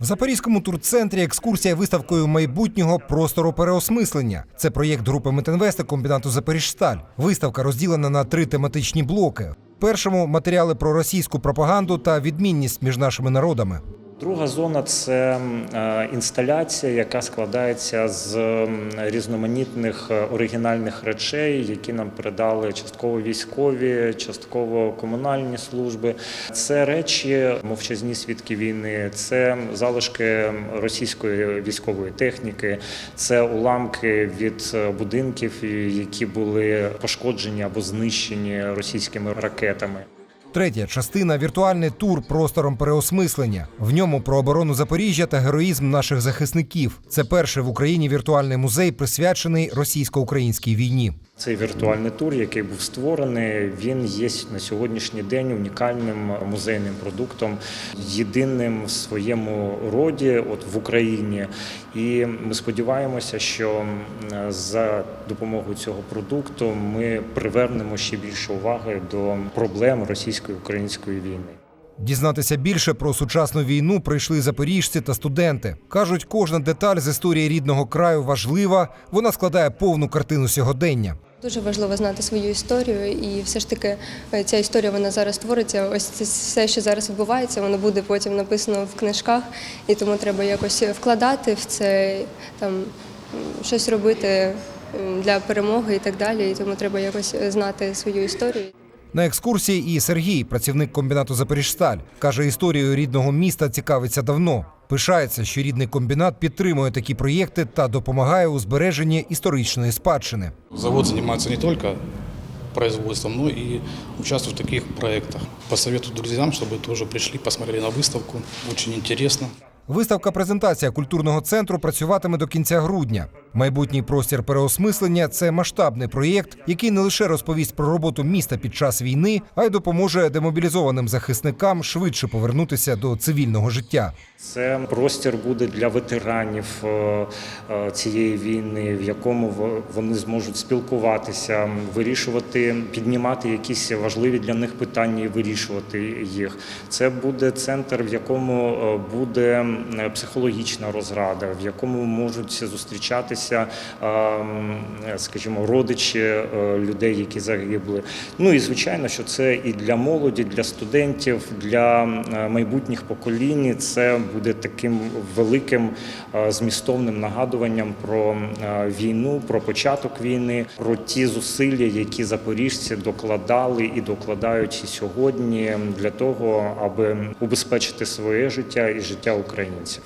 В Запорізькому турцентрі екскурсія виставкою майбутнього простору переосмислення. Це проєкт групи Метинвеста комбінату Запоріжсталь. Виставка розділена на три тематичні блоки. Першому матеріали про російську пропаганду та відмінність між нашими народами. Друга зона це е, інсталяція, яка складається з різноманітних е, оригінальних речей, які нам передали частково військові, частково комунальні служби. Це речі, мовчазні свідки війни, це залишки російської військової техніки, це уламки від е, будинків, які були пошкоджені або знищені російськими ракетами. Третя частина віртуальний тур простором переосмислення. В ньому про оборону Запоріжжя та героїзм наших захисників. Це перший в Україні віртуальний музей, присвячений російсько-українській війні. Цей віртуальний тур, який був створений, він є на сьогоднішній день унікальним музейним продуктом, єдиним в своєму роді, от в Україні. І ми сподіваємося, що за допомогою цього продукту ми привернемо ще більше уваги до проблем російсько-української війни. Дізнатися більше про сучасну війну прийшли запоріжці та студенти. кажуть, кожна деталь з історії рідного краю важлива. Вона складає повну картину сьогодення. Дуже важливо знати свою історію, і все ж таки е, ця історія вона зараз твориться. Ось це все, що зараз відбувається, воно буде потім написано в книжках, і тому треба якось вкладати в це там щось робити для перемоги і так далі. І тому треба якось знати свою історію. На екскурсії і Сергій, працівник комбінату Запоріжсталь, каже, історією рідного міста цікавиться давно. Пишається, що рідний комбінат підтримує такі проєкти та допомагає у збереженні історичної спадщини. Завод занимается не только производством, но и участвует в таких проектах. Посоветую друзьям, чтобы тоже пришли, посмотрели на выставку. Очень интересно. Виставка презентація культурного центру працюватиме до кінця грудня. Майбутній простір переосмислення це масштабний проєкт, який не лише розповість про роботу міста під час війни, а й допоможе демобілізованим захисникам швидше повернутися до цивільного життя. Це простір буде для ветеранів е, е, цієї війни, в якому вони зможуть спілкуватися, вирішувати, піднімати якісь важливі для них питання і вирішувати їх. Це буде центр, в якому е, буде психологічна розрада, в якому можуть зустрічатися, е, скажімо, родичі е, людей, які загибли. Ну і звичайно, що це і для молоді, для студентів, для е, майбутніх поколінь. Це буде таким великим е, змістовним нагадуванням про е, війну, про початок війни, про ті зусилля, які запоріжці докладали і докладають і сьогодні для того, аби убезпечити своє життя і життя українців.